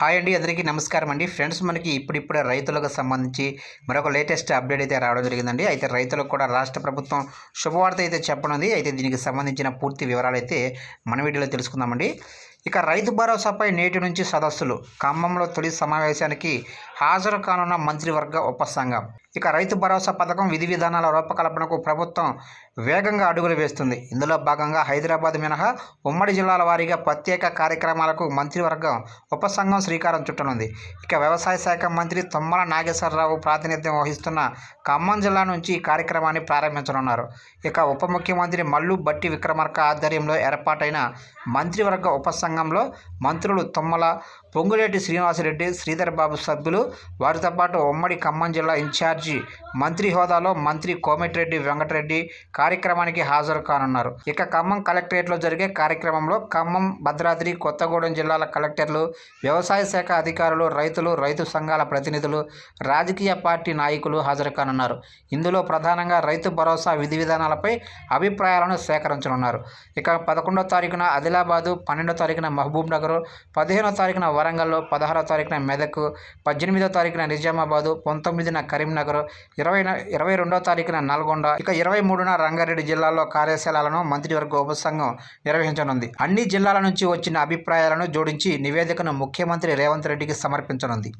Hi అండి అందరికీ నమస్కారం అండి. ఫ్రెండ్స్ మనకి ఇప్పుడిప్పుడే రైతులకు సంబంధించి మరొక లేటెస్ట్ అప్డేట్ అయితే రావడం జరిగిందండి. అయితే రైతులకు కూడా రాష్ట్ర ప్రభుత్వం శుభవార్త అయితే చెప్పనుంది. అయితే దీనికి సంబంధించిన పూర్తి వివరాలు అయితే మన వీడియోలో తెలుసుకుందామండి. ఇక రైతు భరోసాపై నేటి నుంచి సదస్సులు. ఖమ్మంలో తొలి సమావేశానికి హాజరు కానున్న మంత్రివర్గ ఉపసంఘం ఇక రైతు భరోసా పథకం విధి విధానాల రూపకల్పనకు ప్రభుత్వం వేగంగా అడుగులు వేస్తుంది. ఇందులో భాగంగా హైదరాబాద్ మినహా ఉమ్మడి జిల్లాల వారీగా ప్రత్యేక కార్యక్రమాలకు మంత్రివర్గం ఉపసంఘం శ్రీకారం చుట్టనుంది. ఇక వ్యవసాయ శాఖ మంత్రి తుమ్మల నాగేశ్వరరావు ప్రాతినిధ్యం వహిస్తున్న ఖమ్మం జిల్లా నుంచి ఈ కార్యక్రమాన్ని ప్రారంభించనున్నారు. ఇక ఉప ముఖ్యమంత్రి మల్లు బట్టి విక్రమార్క ఆధ్వర్యంలో ఏర్పాటైన మంత్రివర్గ సంఘంలో మంత్రులు తుమ్మల పొంగులేటి శ్రీనివాసరెడ్డి శ్రీధర్ బాబు సభ్యులు వారితో పాటు ఉమ్మడి ఖమ్మం జిల్లా ఇన్ఛార్జి మంత్రి హోదాలో మంత్రి కోమటిరెడ్డి వెంకటరెడ్డి కార్యక్రమానికి హాజరు కానున్నారు. ఇక ఖమ్మం కలెక్టరేట్లో జరిగే కార్యక్రమంలో ఖమ్మం భద్రాద్రి కొత్తగూడెం జిల్లాల కలెక్టర్లు వ్యవసాయ శాఖ అధికారులు రైతులు రైతు సంఘాల ప్రతినిధులు రాజకీయ పార్టీ నాయకులు హాజరు కానున్నారు. ఇందులో ప్రధానంగా రైతు భరోసా విధి విధానాలపై అభిప్రాయాలను సేకరించనున్నారు. ఇక పదకొండో తారీఖున ఆదిలాబాదు పన్నెండో తారీఖున మహబూబ్ నగర్ పదిహేనో తారీఖున వరంగల్లో పదహారో తారీఖున మెదక్ పద్దెనిమిదో తారీఖున నిజామాబాదు పంతొమ్మిదిన కరీంనగర్ ఇరవై ఇరవై రెండో తారీఖున నల్గొండ ఇక ఇరవై మూడున రంగారెడ్డి జిల్లాలో కార్యశాలను మంత్రివర్గ ఉపసంఘం నిర్వహించనుంది. అన్ని జిల్లాల నుంచి వచ్చిన అభిప్రాయాలను జోడించి నివేదికను ముఖ్యమంత్రి రేవంత్ రెడ్డికి సమర్పించనుంది.